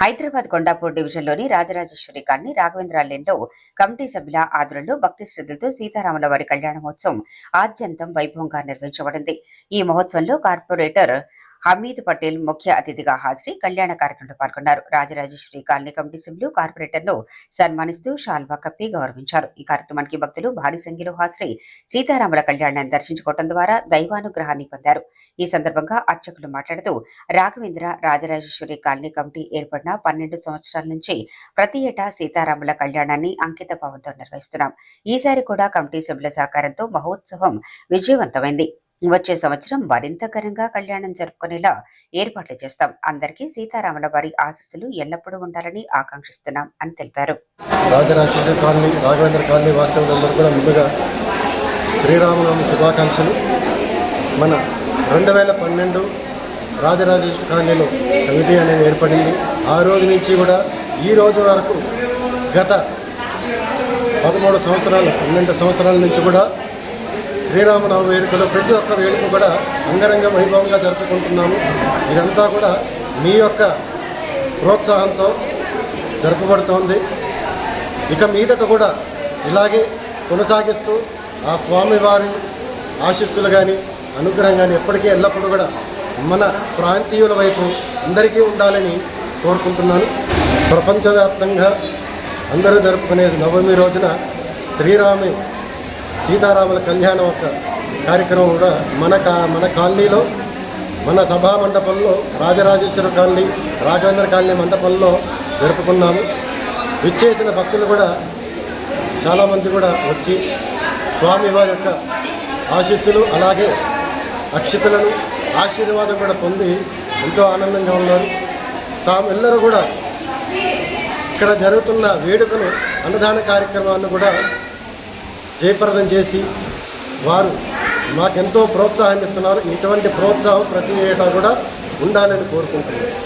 హైదరాబాద్ కొండాపూర్ డివిజన్లోని Rajarajeshwari colony రాఘవేంద్రాలయంలో committee సభ్యుల ఆధ్వర్యంలో భక్తి శ్రద్ధలతో సీతారాముల వారి కళ్యాణ మహోత్సవం ఆద్యంతం వైభవంగా నిర్వహించబడింది. ఈ మహోత్సవంలో కార్పొరేటర్ హమీద్ పటేల్ ముఖ్య అతిథిగా హాజరై కళ్యాణ కార్యక్రమంలో పాల్గొన్నారు. రాజరాజేశ్వరి కాలనీ కమిటీ సభ్యులు కార్పొరేటర్ను సన్మానిస్తూ షాల్వా కప్పి గౌరవించారు. ఈ కార్యక్రమానికి భక్తులు భారీ సంఖ్యలో హాజరై సీతారాముల కళ్యాణాన్ని దర్శించుకోవడం ద్వారా దైవానుగ్రహాన్ని పొందారు. ఈ సందర్భంగా అర్చకులు మాట్లాడుతూ రాఘవేంద్ర రాజరాజేశ్వరి కాలనీ కమిటీ ఏర్పడిన పన్నెండు సంవత్సరాల నుంచి ప్రతి ఏటా సీతారాముల కళ్యాణాన్ని అంకిత భావంతో నిర్వహిస్తున్నాం. ఈసారి కూడా కమిటీ సభ్యుల సహకారంతో మహోత్సవం విజయవంతమైంది. వచ్చే సంవత్సరం మరింత ఘనంగా కళ్యాణం జరుపుకునేలా ఏర్పాట్లు చేస్తాం. అందరికీ సీతారాముల వారి ఆశస్సులు ఎల్లప్పుడూ ఉండాలని ఆకాంక్షిస్తున్నాం అని తెలిపారు. రాజరాజేశ్వరి కూడా ముందుగా శ్రీరామనవమి శుభాకాంక్షలు. మన రెండు వేల పన్నెండు రాజరాజేశ్వర కాలనీలో కమిటీ అనేది ఏర్పడింది. ఆ రోజు నుంచి కూడా ఈ రోజు వరకు గత పదమూడు సంవత్సరాలు పన్నెండు సంవత్సరాల నుంచి కూడా శ్రీరామనవ వేడుకలో ప్రతి ఒక్క వేడుక కూడా అంగరంగ వైభవంగా జరుపుకుంటున్నాము. ఇదంతా కూడా మీ యొక్క ప్రోత్సాహంతో జరుపుబడుతోంది. ఇక మీదట కూడా ఇలాగే కొనసాగిస్తూ ఆ స్వామివారి ఆశీస్సులు కానీ అనుగ్రహం కానీ ఎప్పటికీ ఎల్లప్పుడూ కూడా మన ప్రాంతీయుల వైపు అందరికీ ఉండాలని కోరుకుంటున్నాను. ప్రపంచవ్యాప్తంగా అందరూ జరుపుకునేది నవమి రోజున శ్రీరామి సీతారాముల కళ్యాణం ఒక కార్యక్రమం కూడా మన కా మన కాలనీలో మన సభా మండపంలో రాజరాజేశ్వర కాలనీ రాఘవేంద్ర కాలనీ మండపంలో జరుపుకున్నాము. విచ్చేసిన భక్తులు కూడా చాలామంది కూడా వచ్చి స్వామివారి యొక్క ఆశీస్సులు అలాగే అక్షితలను ఆశీర్వాదం కూడా పొంది ఎంతో ఆనందంగా ఉన్నారు. తామెల్లరూ కూడా ఇక్కడ జరుగుతున్న వేడుకను అన్నదాన కార్యక్రమాన్ని కూడా జయప్రదం చేసి వారు మాకెంతో ప్రోత్సాహం ఇస్తున్నారు. ఇటువంటి ప్రోత్సాహం ప్రతి ఏటా కూడా ఉండాలని కోరుకుంటున్నాను.